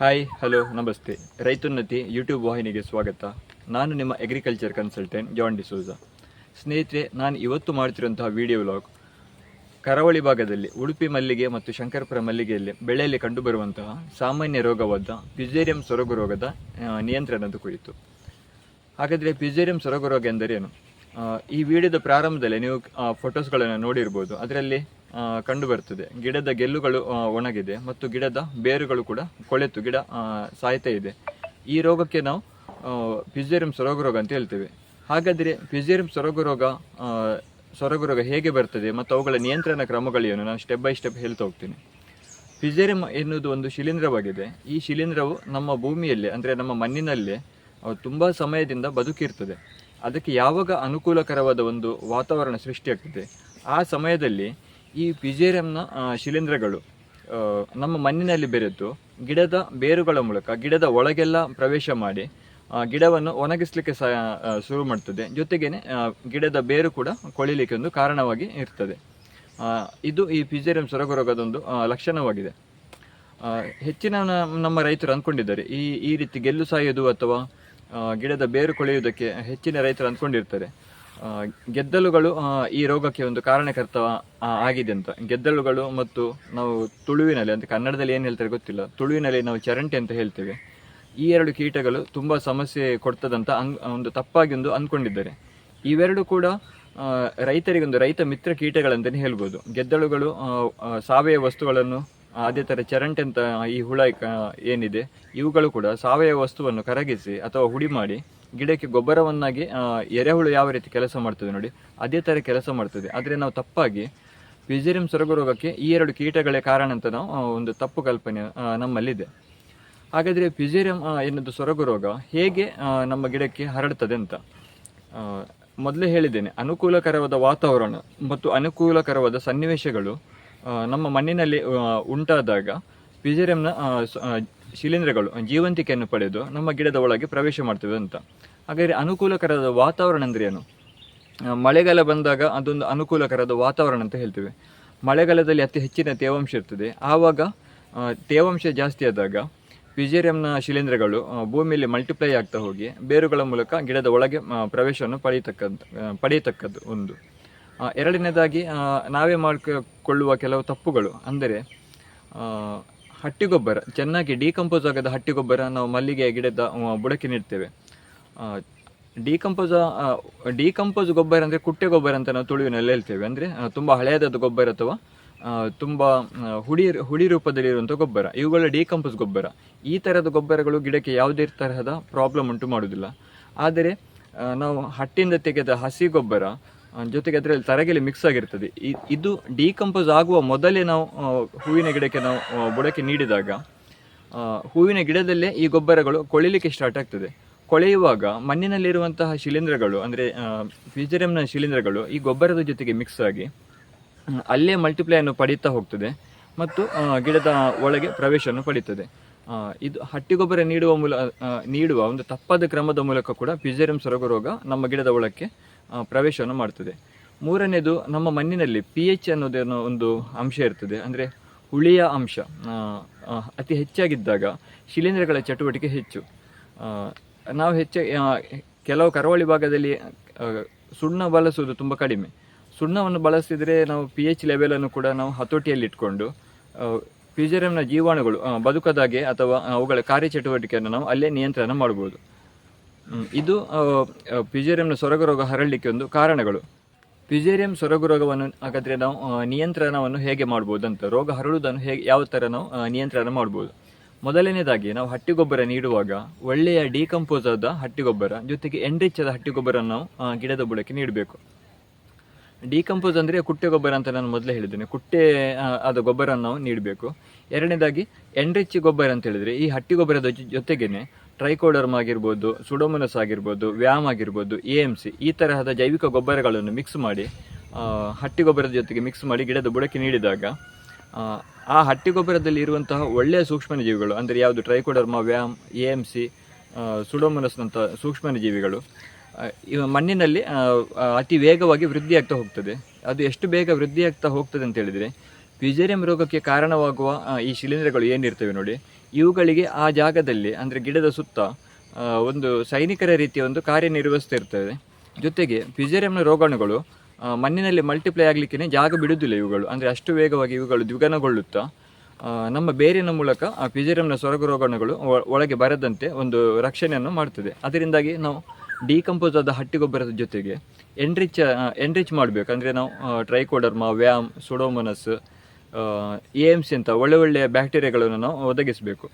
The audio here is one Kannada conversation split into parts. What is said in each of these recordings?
ಹಾಯ್ ಹಲೋ ನಮಸ್ತೆ. ರೈತೋನ್ನತಿ ಯೂಟ್ಯೂಬ್ ವಾಹಿನಿಗೆ ಸ್ವಾಗತ. ನಾನು ನಿಮ್ಮ ಅಗ್ರಿಕಲ್ಚರ್ ಕನ್ಸಲ್ಟೆಂಟ್ ಜಾನ್ ಡಿಸೋಜಾ ಸ್ನೇಹಿತರೆ, ನಾನು ಇವತ್ತು ಮಾಡ್ತಿರುವಂತಹ ವಿಡಿಯೋ ವ್ಲಾಗ್ ಕರಾವಳಿ ಭಾಗದಲ್ಲಿ, ಉಡುಪಿ ಮಲ್ಲಿಗೆ ಮತ್ತು ಶಂಕರಪುರ ಮಲ್ಲಿಗೆಯಲ್ಲಿ ಬೆಳೆಯಲ್ಲಿ ಕಂಡುಬರುವಂತಹ ಸಾಮಾನ್ಯ ರೋಗವಾದ ಪ್ಯೂಜೇರಿಯಂ ಸೊರಗು ರೋಗದ ನಿಯಂತ್ರಣದ ಕುರಿತು. ಹಾಗಾದರೆ ಪ್ಯೂಜೇರಿಯಂ ಸೊರಗು ರೋಗ ಎಂದರೇನು? ಈ ವಿಡಿಯೋದ ಪ್ರಾರಂಭದಲ್ಲಿ ನೀವು ಫೋಟೋಸ್ಗಳನ್ನು ನೋಡಿರ್ಬೋದು. ಅದರಲ್ಲಿ ಕಂಡು ಬರ್ತದೆ ಗಿಡದ ಗೆಲ್ಲುಗಳು ಒಣಗಿದೆ ಮತ್ತು ಗಿಡದ ಬೇರುಗಳು ಕೂಡ ಕೊಳೆತು, ಗಿಡ ಸಾಯ್ತಾ ಇದೆ. ಈ ರೋಗಕ್ಕೆ ನಾವು ಪಿಜೇರಿಯಂ ಸೊರಗು ರೋಗ ಅಂತ ಹೇಳ್ತೇವೆ. ಹಾಗಾದರೆ ಪಿಜೇರಿಯಂ ಸೊರಗು ರೋಗ ಸೊರಗು ರೋಗ ಹೇಗೆ ಬರ್ತದೆ ಮತ್ತು ಅವುಗಳ ನಿಯಂತ್ರಣ ಕ್ರಮಗಳೇನು? ನಾನು ಸ್ಟೆಪ್ ಬೈ ಸ್ಟೆಪ್ ಹೇಳ್ತಾ ಹೋಗ್ತೀನಿ. ಪಿಜೇರಿಯಂ ಎನ್ನುವುದು ಒಂದು ಶಿಲೀಂಧ್ರವಾಗಿದೆ. ಈ ಶಿಲೀಂಧ್ರವು ನಮ್ಮ ಭೂಮಿಯಲ್ಲಿ, ಅಂದರೆ ನಮ್ಮ ಮಣ್ಣಿನಲ್ಲೇ ತುಂಬ ಸಮಯದಿಂದ ಬದುಕಿರ್ತದೆ. ಅದಕ್ಕೆ ಯಾವಾಗ ಅನುಕೂಲಕರವಾದ ಒಂದು ವಾತಾವರಣ ಸೃಷ್ಟಿಯಾಗ್ತದೆ? ಆ ಸಮಯದಲ್ಲಿ ಈ ಪಿಜೇರಿಯಂನ ಶಿಲೀಂಧ್ರಗಳು ನಮ್ಮ ಮಣ್ಣಿನಲ್ಲಿ ಬೆರೆತು ಗಿಡದ ಬೇರುಗಳ ಮೂಲಕ ಗಿಡದ ಒಳಗೆಲ್ಲ ಪ್ರವೇಶ ಮಾಡಿ ಗಿಡವನ್ನು ಒಣಗಿಸ್ಲಿಕ್ಕೆ ಸಹ ಶುರು ಮಾಡ್ತದೆ. ಜೊತೆಗೇನೆ ಗಿಡದ ಬೇರು ಕೂಡ ಕೊಳಿಲಿಕ್ಕೆ ಒಂದು ಕಾರಣವಾಗಿ ಇರ್ತದೆ. ಇದು ಈ ಪಿಜೇರಿಯಂ ಸೊರಗು ರೋಗದೊಂದು ಆ, ಲಕ್ಷಣವಾಗಿದೆ. ಹೆಚ್ಚಿನ ನಮ್ಮ ರೈತರು ಅಂದ್ಕೊಂಡಿದ್ದಾರೆ ಈ ಈ ರೀತಿ ಗೆಲ್ಲು ಸಾಯೋದು ಅಥವಾ ಗಿಡದ ಬೇರು ಕೊಳೆಯುವುದಕ್ಕೆ ಹೆಚ್ಚಿನ ರೈತರು ಅಂದ್ಕೊಂಡಿರ್ತಾರೆ. ಗೆದ್ದಲುಗಳು ಈ ರೋಗಕ್ಕೆ ಒಂದು ಕಾರಣಕರ್ತ ಆಗಿದೆ ಅಂತ. ಗೆದ್ದಲುಗಳು ಮತ್ತು ನಾವು ತುಳುವಿನಲ್ಲಿ ಅಂತ ಕನ್ನಡದಲ್ಲಿ ಏನು ಹೇಳ್ತಾರೆ ಗೊತ್ತಿಲ್ಲ, ತುಳುವಿನಲ್ಲಿ ನಾವು ಚರಂಟೆ ಅಂತ ಹೇಳ್ತೇವೆ. ಈ ಎರಡು ಕೀಟಗಳು ತುಂಬ ಸಮಸ್ಯೆ ಕೊಡ್ತದಂತ ಅನ್ ಒಂದು ತಪ್ಪಾಗಿ ಒಂದು ಅಂದ್ಕೊಂಡಿದ್ದಾರೆ. ಇವೆರಡು ಕೂಡ ರೈತರಿಗೊಂದು ರೈತ ಮಿತ್ರ ಕೀಟಗಳಂತಲೇ ಹೇಳ್ಬೋದು. ಗೆದ್ದಲುಗಳು ಸಾವಯವ ವಸ್ತುಗಳನ್ನು, ಅದೇ ಥರ ಚರಂಟೆ ಅಂತ ಈ ಹುಳ ಏನಿದೆ, ಇವುಗಳು ಕೂಡ ಸಾವಯವ ವಸ್ತುವನ್ನು ಕರಗಿಸಿ ಅಥವಾ ಹುಡಿ ಮಾಡಿ ಗಿಡಕ್ಕೆ ಗೊಬ್ಬರವನ್ನಾಗಿ ಎರೆಹುಳು ಯಾವ ರೀತಿ ಕೆಲಸ ಮಾಡ್ತದೆ ನೋಡಿ ಅದೇ ಥರ ಕೆಲಸ ಮಾಡ್ತದೆ. ಆದರೆ ನಾವು ತಪ್ಪಾಗಿ ಫಿಸೇರಿಯಂ ಸೊರಗು ರೋಗಕ್ಕೆ ಈ ಎರಡು ಕೀಟಗಳೇ ಕಾರಣ ಅಂತ ನಾವು ಒಂದು ತಪ್ಪು ಕಲ್ಪನೆ ನಮ್ಮಲ್ಲಿದೆ. ಹಾಗಾದರೆ ಪಿಜೇರಿಯಂ ಎನ್ನುವುದು ಸೊರಗು ರೋಗ ಹೇಗೆ ನಮ್ಮ ಗಿಡಕ್ಕೆ ಹರಡ್ತದೆ ಅಂತ ಮೊದಲೇ ಹೇಳಿದ್ದೇನೆ. ಅನುಕೂಲಕರವಾದ ವಾತಾವರಣ ಮತ್ತು ಅನುಕೂಲಕರವಾದ ಸನ್ನಿವೇಶಗಳು ನಮ್ಮ ಮಣ್ಣಿನಲ್ಲಿ ಉಂಟಾದಾಗ ಆ, ಶಿಲೀಂಧ್ರಗಳು, ಜೀವಂತಿಕೆಯನ್ನು ಪಡೆದು ನಮ್ಮ ಗಿಡದ ಒಳಗೆ ಪ್ರವೇಶ ಮಾಡ್ತವೆ ಅಂತ. ಹಾಗಾದರೆ ಅನುಕೂಲಕರದ ವಾತಾವರಣ ಅಂದರೆ ಏನು? ಮಳೆಗಾಲ ಬಂದಾಗ ಅದೊಂದು ಅನುಕೂಲಕರದ ವಾತಾವರಣ ಅಂತ ಹೇಳ್ತೇವೆ. ಮಳೆಗಾಲದಲ್ಲಿ ಅತಿ ಹೆಚ್ಚಿನ ತೇವಾಂಶ ಇರ್ತದೆ. ಆವಾಗ ತೇವಾಂಶ ಜಾಸ್ತಿ ಆದಾಗ ಪಿಜೇರಿಯಂನ ಶಿಲೀಂಧ್ರಗಳು ಭೂಮಿಯಲ್ಲಿ ಮಲ್ಟಿಪ್ಲೈ ಆಗ್ತಾ ಹೋಗಿ ಬೇರುಗಳ ಮೂಲಕ ಗಿಡದ ಒಳಗೆ ಪ್ರವೇಶವನ್ನು ಪಡೆಯತಕ್ಕಂಥ ಪಡೆಯತಕ್ಕದ್ದು ಒಂದು. ಎರಡನೇದಾಗಿ ನಾವೇ ಮಾಡಿಕೊಳ್ಳುವ ಕೆಲವು ತಪ್ಪುಗಳು ಅಂದರೆ ಹಟ್ಟಿಗೊಬ್ಬರ, ಚೆನ್ನಾಗಿ ಡಿಕಂಪೋಸ್ ಆಗದ ಹಟ್ಟಿಗೊಬ್ಬರ ನಾವು ಮಲ್ಲಿಗೆ, ಗಿಡದ ಬುಡಕ್ಕೆ ನೀಡ್ತೇವೆ. ಡಿಕಂಪೋಸ್ ಡಿಕಂಪೋಸ್ ಗೊಬ್ಬರ ಅಂದರೆ ಕುಟ್ಟೆ ಗೊಬ್ಬರ ಅಂತ ನಾವು ತುಳುವಿನಲ್ಲಿ ಹೇಳ್ತೇವೆ. ಅಂದರೆ ತುಂಬ ಹಳೆಯದಾದ ಗೊಬ್ಬರ ಅಥವಾ ತುಂಬ ಹುಡಿ ಹುಡಿ ರೂಪದಲ್ಲಿರುವಂಥ ಗೊಬ್ಬರ. ಇವುಗಳ ಡಿಕಂಪೋಸ್ ಗೊಬ್ಬರ. ಈ ಥರದ ಗೊಬ್ಬರಗಳು ಗಿಡಕ್ಕೆ ಯಾವುದೇ ತರಹದ ಪ್ರಾಬ್ಲಮ್ ಉಂಟು ಮಾಡುವುದಿಲ್ಲ. ಆದರೆ ನಾವು ಹಟ್ಟಿಂದ ತೆಗೆದ ಹಸಿ ಗೊಬ್ಬರ ಜೊತೆಗೆ ಅದರಲ್ಲಿ ತರಗೆಲೆ ಮಿಕ್ಸ್ ಆಗಿರ್ತದೆ. ಇದು ಡಿಕಂಪೋಸ್ ಆಗುವ ಮೊದಲೇ ನಾವು ಹೂವಿನ ಗಿಡಕ್ಕೆ ನಾವು ಬುಡಕ್ಕೆ ನೀಡಿದಾಗ ಹೂವಿನ ಗಿಡದಲ್ಲೇ ಈ ಗೊಬ್ಬರಗಳು ಕೊಳಿಲಿಕ್ಕೆ ಸ್ಟಾರ್ಟ್ ಆಗ್ತದೆ. ಕೊಳೆಯುವಾಗ ಮಣ್ಣಿನಲ್ಲಿರುವಂತಹ ಶಿಲೀಂಧ್ರಗಳು, ಅಂದರೆ ಫ್ಯೂಜರಿಯಂನ ಶಿಲೀಂಧ್ರಗಳು ಈ ಗೊಬ್ಬರದ ಜೊತೆಗೆ ಮಿಕ್ಸ್ ಆಗಿ ಅಲ್ಲೇ ಮಲ್ಟಿಪ್ಲೈಯನ್ನು ಪಡೀತಾ ಹೋಗ್ತದೆ ಮತ್ತು ಗಿಡದ ಒಳಗೆ ಪ್ರವೇಶವನ್ನು ಪಡೀತದೆ. ಇದು ಹಟ್ಟಿಗೊಬ್ಬರ ನೀಡುವ ಮೂಲ ನೀಡುವ ಒಂದು ತಪ್ಪಾದ ಕ್ರಮದ ಮೂಲಕ ಕೂಡ ಪಿಜೇರಿಯಂ ಸೊರಗು ರೋಗ ನಮ್ಮ ಗಿಡದ ಒಳಕ್ಕೆ ಪ್ರವೇಶವನ್ನು ಮಾಡ್ತದೆ. ಮೂರನೇದು, ನಮ್ಮ ಮಣ್ಣಿನಲ್ಲಿ ಪಿ ಎಚ್ ಅನ್ನೋದೇನೋ ಒಂದು ಅಂಶ ಇರ್ತದೆ. ಅಂದರೆ ಹುಳಿಯ ಅಂಶ. ಅತಿ ಹೆಚ್ಚಾಗಿದ್ದಾಗ ಶಿಲೀಂಧ್ರಗಳ ಚಟುವಟಿಕೆ ಹೆಚ್ಚು. ನಾವು ಹೆಚ್ಚಾಗಿ ಕೆಲವು ಕರಾವಳಿ ಭಾಗದಲ್ಲಿ ಸುಣ್ಣ ಬಳಸುವುದು ತುಂಬ ಕಡಿಮೆ. ಸುಣ್ಣವನ್ನು ಬಳಸಿದರೆ ನಾವು ಪಿ ಎಚ್ ಲೆವೆಲನ್ನು ಕೂಡ ನಾವು ಹತೋಟಿಯಲ್ಲಿ ಇಟ್ಕೊಂಡು ಫಿಸರಿಯಂನ ಜೀವಾಣುಗಳು ಬದುಕದಾಗೆ ಅಥವಾ ಅವುಗಳ ಕಾರ್ಯಚಟುವಟಿಕೆಯನ್ನು ನಾವು ಅಲ್ಲೇ ನಿಯಂತ್ರಣ ಮಾಡ್ಬೋದು. ಇದು ಪ್ಯುಜೇರಿಯಂನ ಸೊರಗು ರೋಗ ಹರಡಲಿಕ್ಕೆ ಒಂದು ಕಾರಣಗಳು. ಪಿಜೇರಿಯಂ ಸೊರಗು ರೋಗವನ್ನು ಹಾಗಾದರೆ ನಾವು ನಿಯಂತ್ರಣವನ್ನು ಹೇಗೆ ಮಾಡ್ಬೋದು ಅಂತ, ರೋಗ ಹರಡುವುದನ್ನು ಹೇಗೆ, ಯಾವ ಥರ ನಾವು ನಿಯಂತ್ರಣ ಮಾಡ್ಬೋದು. ಮೊದಲನೇದಾಗಿ, ನಾವು ಹಟ್ಟಿಗೊಬ್ಬರ ನೀಡುವಾಗ ಒಳ್ಳೆಯ ಡಿಕಂಪೋಸ್ ಆದ ಹಟ್ಟಿಗೊಬ್ಬರ, ಜೊತೆಗೆ ಎಂಡ್ರಿಚ್ಚದ ಹಟ್ಟಿಗೊಬ್ಬರ ನಾವು ಗಿಡದ ಬುಡಕ್ಕೆ ನೀಡಬೇಕು. ಡಿಕಂಪೋಸ್ ಅಂದರೆ ಕುಟ್ಟೆ ಗೊಬ್ಬರ ಅಂತ ನಾನು ಮೊದಲೇ ಹೇಳಿದ್ದೇನೆ. ಕುಟ್ಟೆ ಆದ ಗೊಬ್ಬರ ನಾವು ನೀಡಬೇಕು. ಎರಡನೇದಾಗಿ ಎಂಡ್ರಿಚ್ ಗೊಬ್ಬರ ಅಂತ ಹೇಳಿದರೆ, ಈ ಹಟ್ಟಿ ಗೊಬ್ಬರದ ಜೊ- ಜೊತೆಗೇನೆ ಟ್ರೈಕೋಡರ್ಮ್ ಆಗಿರ್ಬೋದು ಸುಡೋಮನಸ್ ಆಗಿರ್ಬೋದು ವ್ಯಾಮ್ ಆಗಿರ್ಬೋದು ಎ ಎಂ ಸಿ ಈ ತರಹದ ಜೈವಿಕ ಗೊಬ್ಬರಗಳನ್ನು ಮಿಕ್ಸ್ ಮಾಡಿ ಹಟ್ಟಿ ಗೊಬ್ಬರದ ಜೊತೆಗೆ ಮಿಕ್ಸ್ ಮಾಡಿ ಗಿಡದ ಬುಡಕ್ಕೆ ನೀಡಿದಾಗ ಆ, ಹಟ್ಟಿ ಗೊಬ್ಬರದಲ್ಲಿ ಇರುವಂತಹ ಒಳ್ಳೆಯ ಸೂಕ್ಷ್ಮಜೀವಿಗಳು ಅಂದರೆ ಯಾವುದು trichoderma VAM A M C ಸುಡೋಮನಸ್ನಂಥ ಸೂಕ್ಷ್ಮಜೀವಿಗಳು ಮಣ್ಣಿನಲ್ಲಿ ಅತಿ ವೇಗವಾಗಿ ವೃದ್ಧಿಯಾಗ್ತಾ ಹೋಗ್ತದೆ. ಅದು ಎಷ್ಟು ಬೇಗ ವೃದ್ಧಿಯಾಗ್ತಾ ಹೋಗ್ತದೆ ಅಂತ ಹೇಳಿದರೆ ಪಿಜೇರಿಯಂ ರೋಗಕ್ಕೆ ಕಾರಣವಾಗುವ ಈ ಶಿಲೀಂಧ್ರಗಳು ಏನಿರ್ತವೆ ನೋಡಿ, ಇವುಗಳಿಗೆ ಆ ಜಾಗದಲ್ಲಿ, ಅಂದರೆ ಗಿಡದ ಸುತ್ತ ಒಂದು ಸೈನಿಕರ ರೀತಿಯ ಒಂದು ಕಾರ್ಯನಿರ್ವಹಿಸ್ತಿರ್ತವೆ ಜೊತೆಗೆ ಪಿಜೇರಿಯಂನ ರೋಗಾಣುಗಳು ಮಣ್ಣಿನಲ್ಲಿ ಮಲ್ಟಿಪ್ಲೈ ಆಗಲಿಕ್ಕೆ ಜಾಗ ಬಿಡುವುದಿಲ್ಲ ಇವುಗಳು. ಅಂದರೆ ಅಷ್ಟು ವೇಗವಾಗಿ ಇವುಗಳು ದ್ವಿಗುಣಗೊಳ್ಳುತ್ತಾ ನಮ್ಮ ಬೇರಿನ ಮೂಲಕ ಆ ಪಿಜೇರಿಯಂನ ಸೊರಗು ರೋಗಾಣುಗಳು ಒಳಗೆ ಬರದಂತೆ ಒಂದು ರಕ್ಷಣೆಯನ್ನು ಮಾಡ್ತದೆ. ಅದರಿಂದಾಗಿ ನಾವು ಡಿಕಂಪೋಸ್ ಆದ ಹಟ್ಟಿಗೊಬ್ಬರದ ಜೊತೆಗೆ ಎನ್ರಿಚ್ ಎನ್ರಿಚ್ ಮಾಡಬೇಕು. ಅಂದರೆ ನಾವು trichoderma VAM pseudomonas A M C ಅಂತ ಒಳ್ಳೆ ಒಳ್ಳೆಯ ಬ್ಯಾಕ್ಟೀರಿಯಾಗಳನ್ನು ನಾವು ಒದಗಿಸಬೇಕು.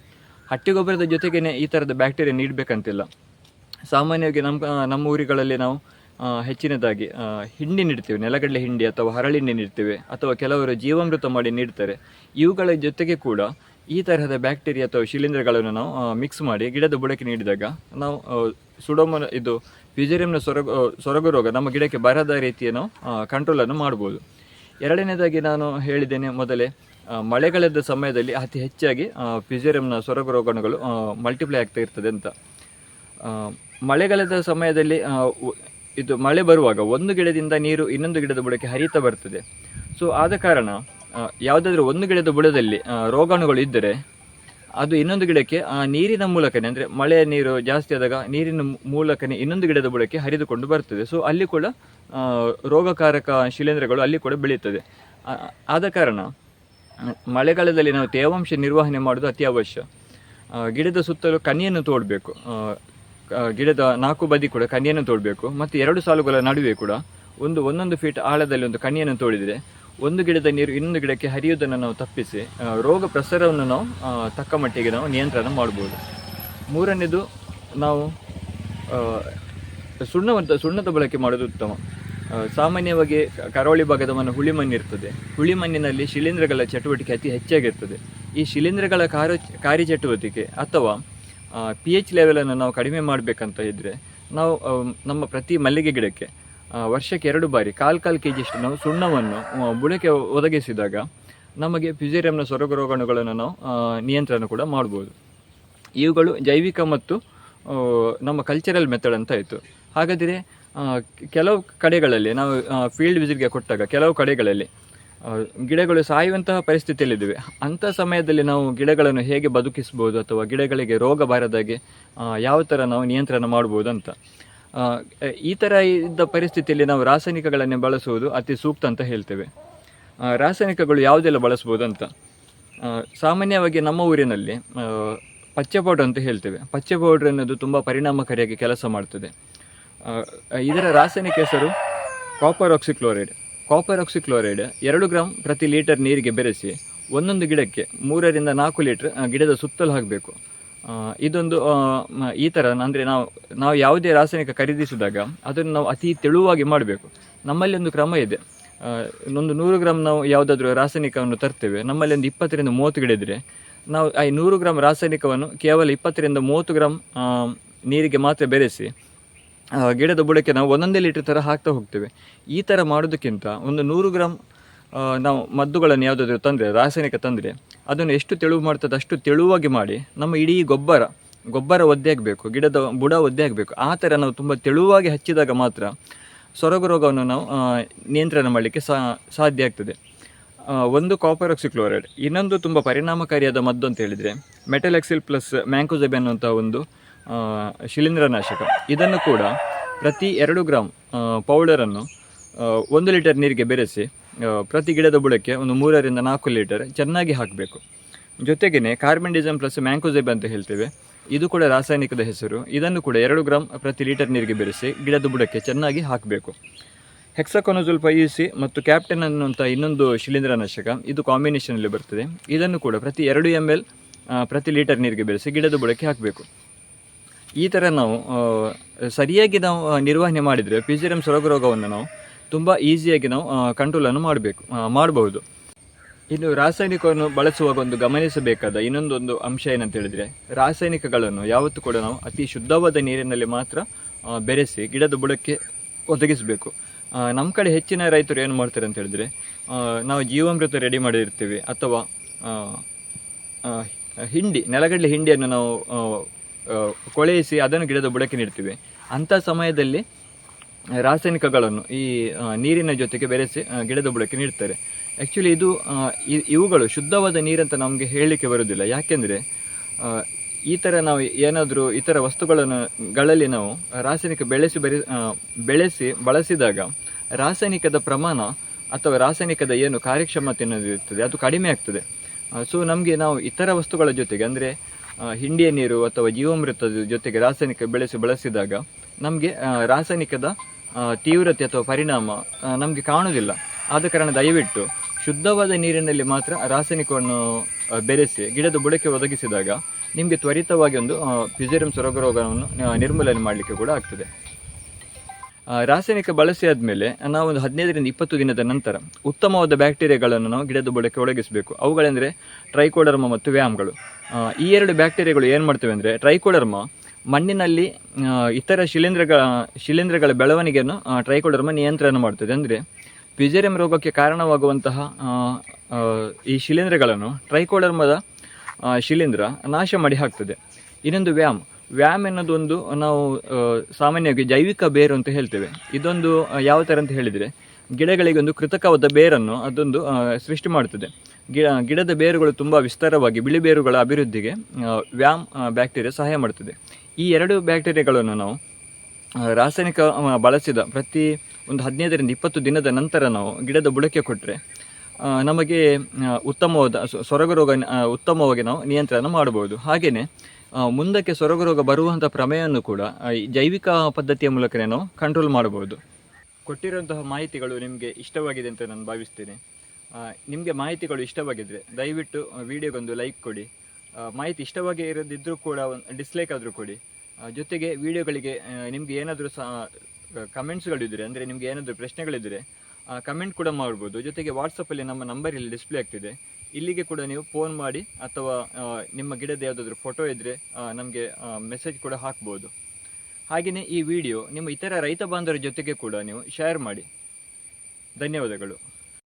ಹಟ್ಟಿ ಗೊಬ್ಬರದ ಜೊತೆಗೇ ಈ ಥರದ ಬ್ಯಾಕ್ಟೀರಿಯಾ ನೀಡಬೇಕಂತಿಲ್ಲ. ಸಾಮಾನ್ಯವಾಗಿ ನಮ್ಮ ನಮ್ಮ ಊರುಗಳಲ್ಲಿ ನಾವು ಹೆಚ್ಚಿನದಾಗಿ ಹಿಂಡಿ ನೀಡ್ತೇವೆ. ನೆಲಗಡಲೆ ಹಿಂಡಿ ಅಥವಾ ಹರಳಿಂಡಿ ನೀಡ್ತೇವೆ. ಅಥವಾ ಕೆಲವರು ಜೀವಾಮೃತ ಮಾಡಿ ನೀಡ್ತಾರೆ. ಇವುಗಳ ಜೊತೆಗೆ ಕೂಡ ಈ ತರಹದ ಬ್ಯಾಕ್ಟೀರಿಯಾ ಅಥವಾ ಶಿಲೀಂಧ್ರಗಳನ್ನು ನಾವು ಮಿಕ್ಸ್ ಮಾಡಿ ಗಿಡದ ಬುಡಕ್ಕೆ ನೀಡಿದಾಗ ನಾವು ಸುಡೋಮ, ಇದು ಫ್ಯೂಜರಿಯಂನ ಸೊರಗು ಸೊರಗು ರೋಗ ನಮ್ಮ ಗಿಡಕ್ಕೆ ಬರದ ರೀತಿಯನ್ನು ಕಂಟ್ರೋಲನ್ನು ಮಾಡ್ಬೋದು. ಎರಡನೇದಾಗಿ ನಾನು ಹೇಳಿದ್ದೇನೆ ಮೊದಲೇ ಮಳೆಗಾಲದ ಸಮಯದಲ್ಲಿ ಅತಿ ಹೆಚ್ಚಾಗಿ ಪಿಜೇರಿಯಂನ ಸೊರಗು ರೋಗಾಣುಗಳು ಮಲ್ಟಿಪ್ಲೈ ಆಗ್ತಾ ಇರ್ತದೆ ಅಂತ. ಮಳೆಗಾಲದ ಸಮಯದಲ್ಲಿ ಇದು ಮಳೆ ಬರುವಾಗ ಒಂದು ಗಿಡದಿಂದ ನೀರು ಇನ್ನೊಂದು ಗಿಡದ ಬುಡಕ್ಕೆ ಹರಿತಾ ಬರ್ತದೆ. ಸೊ ಆದ ಕಾರಣ ಯಾವುದಾದ್ರೂ ಒಂದು ಗಿಡದ ಬುಡದಲ್ಲಿ ರೋಗಾಣುಗಳು ಇದ್ದರೆ ಅದು ಇನ್ನೊಂದು ಗಿಡಕ್ಕೆ, ಆ ನೀರಿನ ಮೂಲಕನೇ, ಅಂದರೆ ಮಳೆಯ ನೀರು ಜಾಸ್ತಿ ಆದಾಗ ನೀರಿನ ಮೂಲಕನೇ ಇನ್ನೊಂದು ಗಿಡದ ಬುಡಕ್ಕೆ ಹರಿದುಕೊಂಡು ಬರ್ತದೆ. ಸೊ ಅಲ್ಲಿ ಕೂಡ ರೋಗಕಾರಕ ಶಿಲೀಂಧ್ರಗಳು ಅಲ್ಲಿ ಕೂಡ ಬೆಳೀತದೆ ಆದ ಕಾರಣ, ಮಳೆಗಾಲದಲ್ಲಿ ನಾವು ತೇವಾಂಶ ನಿರ್ವಹಣೆ ಮಾಡೋದು ಅತಿ ಅವಶ್ಯ ಗಿಡದ ಸುತ್ತಲೂ ಕನಿಯನ್ನು ತೋಡಬೇಕು. ಗಿಡದ ನಾಲ್ಕು ಬದಿ ಕೂಡ ಕನಿಯನ್ನು ತೋಡಬೇಕು. ಮತ್ತು ಎರಡು ಸಾಲುಗಳ ನಡುವೆ ಕೂಡ ಒಂದು, ಒಂದೊಂದು ಫೀಟ್ ಆಳದಲ್ಲಿ ಒಂದು ಕನಿಯನ್ನು ತೋಡಿದರೆ ಒಂದು ಗಿಡದ ನೀರು ಇನ್ನೊಂದು ಗಿಡಕ್ಕೆ ಹರಿಯುವುದನ್ನು ನಾವು ತಪ್ಪಿಸಿ ರೋಗ ಪ್ರಸರವನ್ನು ನಾವು ತಕ್ಕ ಮಟ್ಟಿಗೆ ನಾವು ನಿಯಂತ್ರಣ ಮಾಡ್ಬೋದು. ಮೂರನೇದು ನಾವು ಸುಣ್ಣವಂತ, ಸುಣ್ಣದ ಬಳಕೆ ಮಾಡೋದು ಉತ್ತಮ. ಸಾಮಾನ್ಯವಾಗಿ ಕರಾವಳಿ ಭಾಗದ ಮಣ್ಣು ಹುಳಿ ಮಣ್ಣಿರ್ತದೆ ಹುಳಿ ಮಣ್ಣಿನಲ್ಲಿ ಶಿಲೀಂಧ್ರಗಳ ಚಟುವಟಿಕೆ ಅತಿ ಹೆಚ್ಚಾಗಿರ್ತದೆ. ಈ ಶಿಲೀಂಧ್ರಗಳ ಕಾರ್ಯ ಕಾರ್ಯಚಟುವಟಿಕೆ ಅಥವಾ ಪಿ ಎಚ್ ಲೆವೆಲನ್ನು ನಾವು ಕಡಿಮೆ ಮಾಡಬೇಕಂತ ಇದ್ದರೆ ನಾವು ನಮ್ಮ ಪ್ರತಿ ಮಲ್ಲಿಗೆ ಗಿಡಕ್ಕೆ ವರ್ಷಕ್ಕೆ ಎರಡು ಬಾರಿ ಕಾಲು ಕಾಲು ಕೆ ಜಿಯಷ್ಟು ನಾವು ಸುಣ್ಣವನ್ನು ಬುಣಕ್ಕೆ ಒದಗಿಸಿದಾಗ ನಮಗೆ ಫಿಸೇರಿಯಂನ ಸೊರಗ ರೋಗಾಣುಗಳನ್ನು ನಾವು ನಿಯಂತ್ರಣ ಕೂಡ ಮಾಡ್ಬೋದು. ಇವುಗಳು ಜೈವಿಕ ಮತ್ತು ನಮ್ಮ ಕಲ್ಚರಲ್ ಮೆಥಡ್ ಅಂತ ಇತ್ತು. ಹಾಗಾದರೆ ಕೆಲವು ಕಡೆಗಳಲ್ಲಿ ನಾವು ಫೀಲ್ಡ್ ವಿಸಿಟ್ಗೆ ಕೊಟ್ಟಾಗ ಕೆಲವು ಕಡೆಗಳಲ್ಲಿ ಗಿಡಗಳು ಸಾಯುವಂತಹ ಪರಿಸ್ಥಿತಿಯಲ್ಲಿದ್ದೇವೆ. ಅಂಥ ಸಮಯದಲ್ಲಿ ನಾವು ಗಿಡಗಳನ್ನು ಹೇಗೆ ಬದುಕಿಸ್ಬೋದು ಅಥವಾ ಗಿಡಗಳಿಗೆ ರೋಗ ಬಾರದಾಗೆ ಯಾವ ಥರ ನಾವು ನಿಯಂತ್ರಣ ಮಾಡ್ಬೋದು ಅಂತ. ಈ ಥರ ಇದ್ದ ಪರಿಸ್ಥಿತಿಯಲ್ಲಿ ನಾವು ರಾಸಾಯನಿಕಗಳನ್ನೇ ಬಳಸುವುದು ಅತಿ ಸೂಕ್ತ ಅಂತ ಹೇಳ್ತೇವೆ. ರಾಸಾಯನಿಕಗಳು ಯಾವುದೆಲ್ಲ ಬಳಸ್ಬೋದು ಅಂತ? ಸಾಮಾನ್ಯವಾಗಿ ನಮ್ಮ ಊರಿನಲ್ಲಿ ಪಚ್ಚೆ ಪೌಡ್ರ್ ಅಂತ ಹೇಳ್ತೇವೆ. ಪಚ್ಚೆ ಪೌಡ್ರ್ ಅನ್ನೋದು ತುಂಬ ಪರಿಣಾಮಕಾರಿಯಾಗಿ ಕೆಲಸ ಮಾಡ್ತದೆ. ಇದರ ರಾಸಾಯನಿಕ ಹೆಸರು ಕಾಪರ್ ಆಕ್ಸಿಕ್ಲೋರೈಡ್ ಕಾಪರ್ ಆಕ್ಸಿಕ್ಲೋರೈಡ್ ಎರಡು ಗ್ರಾಮ್ ಪ್ರತಿ ಲೀಟರ್ ನೀರಿಗೆ ಬೆರೆಸಿ ಒಂದೊಂದು ಗಿಡಕ್ಕೆ ಮೂರರಿಂದ ನಾಲ್ಕು ಲೀಟರ್ ಗಿಡದ ಸುತ್ತಲೂ ಹಾಕಬೇಕು. ಇದೊಂದು ಈ ಥರ ಅಂದರೆ ನಾವು ನಾವು ಯಾವುದೇ ರಾಸಾಯನಿಕ ಖರೀದಿಸಿದಾಗ ಅದನ್ನು ನಾವು ಅತಿ ತೆಳುವಾಗಿ ಮಾಡಬೇಕು. ನಮ್ಮಲ್ಲಿ ಒಂದು ಕ್ರಮ ಇದೆ. ಒಂದು ನೂರು ಗ್ರಾಮ್ ನಾವು ಯಾವುದಾದ್ರೂ ರಾಸಾಯನಿಕವನ್ನು ತರ್ತೇವೆ. ನಮ್ಮಲ್ಲಿ ಒಂದು ಇಪ್ಪತ್ತರಿಂದ ಮೂವತ್ತು ಗಿಡ ನಾವು, ಆ ನೂರು ಗ್ರಾಮ್ ರಾಸಾಯನಿಕವನ್ನು ಕೇವಲ ಇಪ್ಪತ್ತರಿಂದ ಮೂವತ್ತು ಗ್ರಾಮ್ ನೀರಿಗೆ ಮಾತ್ರ ಬೆರೆಸಿ ಗಿಡದ ಬುಡಕ್ಕೆ ನಾವು ಒಂದೊಂದೇ ಲೀಟ್ರ್ ಥರ ಹಾಕ್ತಾ ಹೋಗ್ತೇವೆ. ಈ ಥರ ಮಾಡೋದಕ್ಕಿಂತ ಒಂದು ನೂರು ಗ್ರಾಮ್ ನಾವು ಮದ್ದುಗಳನ್ನು ಯಾವುದಾದ್ರು ತಂದರೆ, ರಾಸಾಯನಿಕ ತಂದರೆ, ಅದನ್ನು ಎಷ್ಟು ತೆಳುವು ಮಾಡ್ತದೆ ಅಷ್ಟು ತೆಳುವಾಗಿ ಮಾಡಿ, ನಮ್ಮ ಇಡೀ ಗೊಬ್ಬರ ಗೊಬ್ಬರ ಒದ್ದೆ ಆಗಬೇಕು, ಗಿಡದ ಬುಡ ಒದ್ದೆ ಆಗಬೇಕು, ಆ ಥರ ನಾವು ತುಂಬ ತೆಳುವಾಗಿ ಹಚ್ಚಿದಾಗ ಮಾತ್ರ ಸೊರಗು ರೋಗವನ್ನು ನಾವು ನಿಯಂತ್ರಣ ಮಾಡಲಿಕ್ಕೆ ಸಾಧ್ಯ ಆಗ್ತದೆ. ಒಂದು ಕಾಪರ್ ಆಕ್ಸಿಕ್ಲೋರೈಡ್ ಇನ್ನೊಂದು ತುಂಬ ಪರಿಣಾಮಕಾರಿಯಾದ ಮದ್ದು ಅಂತ ಹೇಳಿದರೆ ಮೆಟಲೆಕ್ಸಿಲ್ ಪ್ಲಸ್ ಮ್ಯಾಂಕೋಜೆಬ್ ಅನ್ನುವಂಥ ಒಂದು ಶಿಲೀಂಧ್ರನಾಶಕ. ಇದನ್ನು ಕೂಡ ಪ್ರತಿ ಎರಡು ಗ್ರಾಮ್ ಪೌಡರನ್ನು ಒಂದು ಲೀಟರ್ ನೀರಿಗೆ ಬೆರೆಸಿ ಪ್ರತಿ ಗಿಡದ ಬುಡಕ್ಕೆ ಒಂದು ಮೂರರಿಂದ ನಾಲ್ಕು ಲೀಟರ್ ಚೆನ್ನಾಗಿ ಹಾಕಬೇಕು. ಜೊತೆಗೇ ಕಾರ್ಬನ್ಡಿಸಮ್ ಪ್ಲಸ್ ಮ್ಯಾಂಕೋಸೆಬ್ ಅಂತ ಹೇಳ್ತೇವೆ. ಇದು ಕೂಡ ರಾಸಾಯನಿಕದ ಹೆಸರು. ಇದನ್ನು ಕೂಡ ಎರಡು ಗ್ರಾಮ್ ಪ್ರತಿ ಲೀಟರ್ ನೀರಿಗೆ ಬೆರೆಸಿ ಗಿಡದ ಬುಡಕ್ಕೆ ಚೆನ್ನಾಗಿ ಹಾಕಬೇಕು. ಹೆಕ್ಸಕೊನಜೋಲ್ ಸಿ ಮತ್ತು ಕ್ಯಾಪ್ಟನ್ ಅನ್ನುವಂಥ ಇನ್ನೊಂದು ಶಿಲೀಂಧ್ರನಾಶಕ, ಇದು ಕಾಂಬಿನೇಷನಲ್ಲಿ ಬರ್ತದೆ. ಇದನ್ನು ಕೂಡ ಪ್ರತಿ ಎರಡು ಎಂ ಎಲ್ ಪ್ರತಿ ಲೀಟರ್ ನೀರಿಗೆ ಬೆರೆಸಿ ಗಿಡದ ಬುಡಕ್ಕೆ ಹಾಕಬೇಕು. ಈ ಥರ ನಾವು ಸರಿಯಾಗಿ ನಾವು ನಿರ್ವಹಣೆ ಮಾಡಿದರೆ ಪಿಜಿರಮ್ ಸೊರಗು ರೋಗವನ್ನು ನಾವು ತುಂಬ ಈಸಿಯಾಗಿ ನಾವು ಕಂಟ್ರೋಲನ್ನು ಮಾಡಬೇಕು ಮಾಡಬಹುದು. ಇನ್ನು ರಾಸಾಯನಿಕವನ್ನು ಬಳಸುವಾಗ ಒಂದು ಗಮನಿಸಬೇಕಾದ ಇನ್ನೊಂದೊಂದು ಅಂಶ ಏನಂತ ಹೇಳಿದರೆ, ರಾಸಾಯನಿಕಗಳನ್ನು ಯಾವತ್ತೂ ಕೂಡ ನಾವು ಅತಿ ಶುದ್ಧವಾದ ನೀರಿನಲ್ಲಿ ಮಾತ್ರ ಬೆರೆಸಿ ಗಿಡದ ಬುಡಕ್ಕೆ ಒದಗಿಸಬೇಕು. ನಮ್ಮ ಕಡೆ ಹೆಚ್ಚಿನ ರೈತರು ಏನು ಮಾಡ್ತಾರೆ ಅಂತ ಹೇಳಿದರೆ ನಾವು ಜೀವಾಮೃತ ರೆಡಿ ಮಾಡಿರ್ತೀವಿ ಅಥವಾ ಹಿಂಡಿ, ನೆಲಗಡಲೆ ಹಿಂಡಿಯನ್ನು ನಾವು ಕೊಳೆಯಿಸಿ ಅದನ್ನು ಗಿಡದ ಬುಡಕ್ಕೆ ನೀಡ್ತೀವಿ. ಅಂಥ ಸಮಯದಲ್ಲಿ ರಾಸಾಯನಿಕಗಳನ್ನು ಈ ನೀರಿನ ಜೊತೆಗೆ ಬೆರೆಸಿ ಗಿಡದ ಬುಡಕ್ಕೆ ನೀಡ್ತಾರೆ. ಆ್ಯಕ್ಚುಲಿ ಇದು ಇವುಗಳು ಶುದ್ಧವಾದ ನೀರಂತ ನಮಗೆ ಹೇಳಲಿಕ್ಕೆ ಬರೋದಿಲ್ಲ. ಯಾಕೆಂದರೆ ಈ ಥರ ನಾವು ಏನಾದರೂ ಇತರ ವಸ್ತುಗಳನ್ನು ಗಳಲ್ಲಿ ನಾವು ರಾಸಾಯನಿಕ ಬೆಳೆಸಿ ಬೆರೆ ಬೆಳೆಸಿ ಬಳಸಿದಾಗ ರಾಸಾಯನಿಕದ ಪ್ರಮಾಣ ಅಥವಾ ರಾಸಾಯನಿಕದ ಏನು ಕಾರ್ಯಕ್ಷಮತೆ ಅನ್ನೋದು ಇರ್ತದೆ, ಅದು ಕಡಿಮೆ ಆಗ್ತದೆ. ಸೊ ನಮಗೆ ನಾವು ಇತರ ವಸ್ತುಗಳ ಜೊತೆಗೆ, ಅಂದರೆ ಹಿಂಡಿಯ ನೀರು ಅಥವಾ ಜೀವಾಮೃತದ ಜೊತೆಗೆ ರಾಸಾಯನಿಕ ಬೆಳೆಸಿ ಬಳಸಿದಾಗ ನಮಗೆ ರಾಸಾಯನಿಕದ ತೀವ್ರತೆ ಅಥವಾ ಪರಿಣಾಮ ನಮಗೆ ಕಾಣುವುದಿಲ್ಲ. ಆದ ಕಾರಣ ದಯವಿಟ್ಟು ಶುದ್ಧವಾದ ನೀರಿನಲ್ಲಿ ಮಾತ್ರ ರಾಸಾಯನಿಕವನ್ನು ಬೆರೆಸಿ, ಗಿಡದ ಬುಡಕ್ಕೆ ಒದಗಿಸಿದಾಗ ನಿಮಗೆ ತ್ವರಿತವಾಗಿ ಒಂದು ಫಿಸೇರಿಯಂ ಸೊರಗ ರೋಗವನ್ನು ನಿರ್ಮೂಲನೆ ಮಾಡಲಿಕ್ಕೆ ಕೂಡ ಆಗ್ತದೆ. ರಾಸಾಯನಿಕ ಬಳಸಿ ಆದಮೇಲೆ ನಾವು ಒಂದು ಹದಿನೈದರಿಂದ ಇಪ್ಪತ್ತು ದಿನದ ನಂತರ ಉತ್ತಮವಾದ ಬ್ಯಾಕ್ಟೀರಿಯಾಗಳನ್ನು ನಾವು ಗಿಡದ ಬುಡಕ್ಕೆ ಒಳಗಿಸಬೇಕು. ಅವುಗಳೆಂದರೆ ಟ್ರೈಕೋಡರ್ಮ ಮತ್ತು ವ್ಯಾಮ್ಗಳು. ಈ ಎರಡು ಬ್ಯಾಕ್ಟೀರಿಯಾಗಳು ಏನು ಮಾಡ್ತವೆ ಅಂದರೆ ಟ್ರೈಕೋಡರ್ಮ ಮಣ್ಣಿನಲ್ಲಿ ಇತರ ಶಿಲೀಂಧ್ರಗಳ ಶಿಲೀಂಧ್ರಗಳ ಬೆಳವಣಿಗೆಯನ್ನು ಟ್ರೈಕೋಡರ್ಮ ನಿಯಂತ್ರಣ ಮಾಡ್ತದೆ ಅಂದರೆ ಪಿಜೇರಿಯಂ ರೋಗಕ್ಕೆ ಕಾರಣವಾಗುವಂತಹ ಈ ಶಿಲೀಂಧ್ರಗಳನ್ನು ಟ್ರೈಕೋಡರ್ಮದ ಶಿಲೀಂಧ್ರ ನಾಶ ಮಾಡಿ ಹಾಕ್ತದೆ. ಇನ್ನೊಂದು ವ್ಯಾಮ್. ವ್ಯಾಮ್ ಎನ್ನೋದೊಂದು ನಾವು ಸಾಮಾನ್ಯವಾಗಿ ಜೈವಿಕ ಬೇರು ಅಂತ ಹೇಳ್ತೇವೆ. ಇದೊಂದು ಯಾವ ಥರ ಅಂತ ಹೇಳಿದರೆ, ಗಿಡಗಳಿಗೆ ಒಂದು ಕೃತಕವಾದ ಬೇರನ್ನು ಅದೊಂದು ಸೃಷ್ಟಿ ಮಾಡ್ತದೆ ಗಿಡ, ಗಿಡದ ಬೇರುಗಳು ತುಂಬ ವಿಸ್ತಾರವಾಗಿ ಬಿಳಿ ಬೇರುಗಳ ಅಭಿವೃದ್ಧಿಗೆ ವ್ಯಾಮ್ ಬ್ಯಾಕ್ಟೀರಿಯಾ ಸಹಾಯ ಮಾಡುತ್ತದೆ. ಈ ಎರಡು ಬ್ಯಾಕ್ಟೀರಿಯಾಗಳನ್ನು ನಾವು ರಾಸಾಯನಿಕ ಬಳಸಿದ ಪ್ರತಿ ಒಂದು ಹದಿನೈದರಿಂದ ಇಪ್ಪತ್ತು ದಿನದ ನಂತರ ನಾವು ಗಿಡದ ಬುಡಕ್ಕೆ ಕೊಟ್ಟರೆ ನಮಗೆ ಉತ್ತಮವಾದ ಸೊರಗ ರೋಗ ಉತ್ತಮವಾಗಿ ನಾವು ನಿಯಂತ್ರಣ ಮಾಡಬಹುದು. ಹಾಗೆಯೇ ಮುಂದಕ್ಕೆ ಸೊರಗ ರೋಗ ಬರುವಂಥ ಪ್ರಮೇಯವನ್ನು ಕೂಡ ಜೈವಿಕ ಪದ್ಧತಿಯ ಮೂಲಕನೇ ನಾವು ಕಂಟ್ರೋಲ್ ಮಾಡಬಹುದು. ಕೊಟ್ಟಿರುವಂತಹ ಮಾಹಿತಿಗಳು ನಿಮಗೆ ಇಷ್ಟವಾಗಿದೆ ಅಂತ ನಾನು ಭಾವಿಸ್ತೇನೆ. ನಿಮಗೆ ಮಾಹಿತಿಗಳು ಇಷ್ಟವಾಗಿದ್ದರೆ ದಯವಿಟ್ಟು ವಿಡಿಯೋಗೊಂದು ಲೈಕ್ ಕೊಡಿ. ಮಾಹಿತಿ ಇಷ್ಟವಾಗಿ ಇರದಿದ್ದರೂ ಕೂಡ ಒಂದು ಡಿಸ್ಲೈಕ್ ಆದರೂ ಕೊಡಿ. ಜೊತೆಗೆ ವಿಡಿಯೋಗಳಿಗೆ ನಿಮಗೆ ಏನಾದರೂ ಸಹ ಕಮೆಂಟ್ಸ್ಗಳಿದ್ದರೆ ಅಂದರೆ ನಿಮಗೆ ಏನಾದರೂ ಪ್ರಶ್ನೆಗಳಿದ್ದರೆ ಕಮೆಂಟ್ ಕೂಡ ಮಾಡ್ಬೋದು. ಜೊತೆಗೆ ವಾಟ್ಸಪ್ಪಲ್ಲಿ ನಮ್ಮ ನಂಬರ್ ಇಲ್ಲಿ ಡಿಸ್ಪ್ಲೇ ಆಗ್ತಿದೆ. ಇಲ್ಲಿಗೆ ಕೂಡ ನೀವು ಫೋನ್ ಮಾಡಿ, ಅಥವಾ ನಿಮ್ಮ ಗಿಡದ ಯಾವುದಾದ್ರೂ ಫೋಟೋ ಇದ್ದರೆ ನಮಗೆ ಮೆಸೇಜ್ ಕೂಡ ಹಾಕ್ಬೋದು. ಹಾಗೆಯೇ ಈ ವಿಡಿಯೋ ನಿಮ್ಮ ಇತರ ರೈತ ಬಾಂಧವರ ಜೊತೆಗೆ ಕೂಡ ನೀವು ಶೇರ್ ಮಾಡಿ. ಧನ್ಯವಾದಗಳು.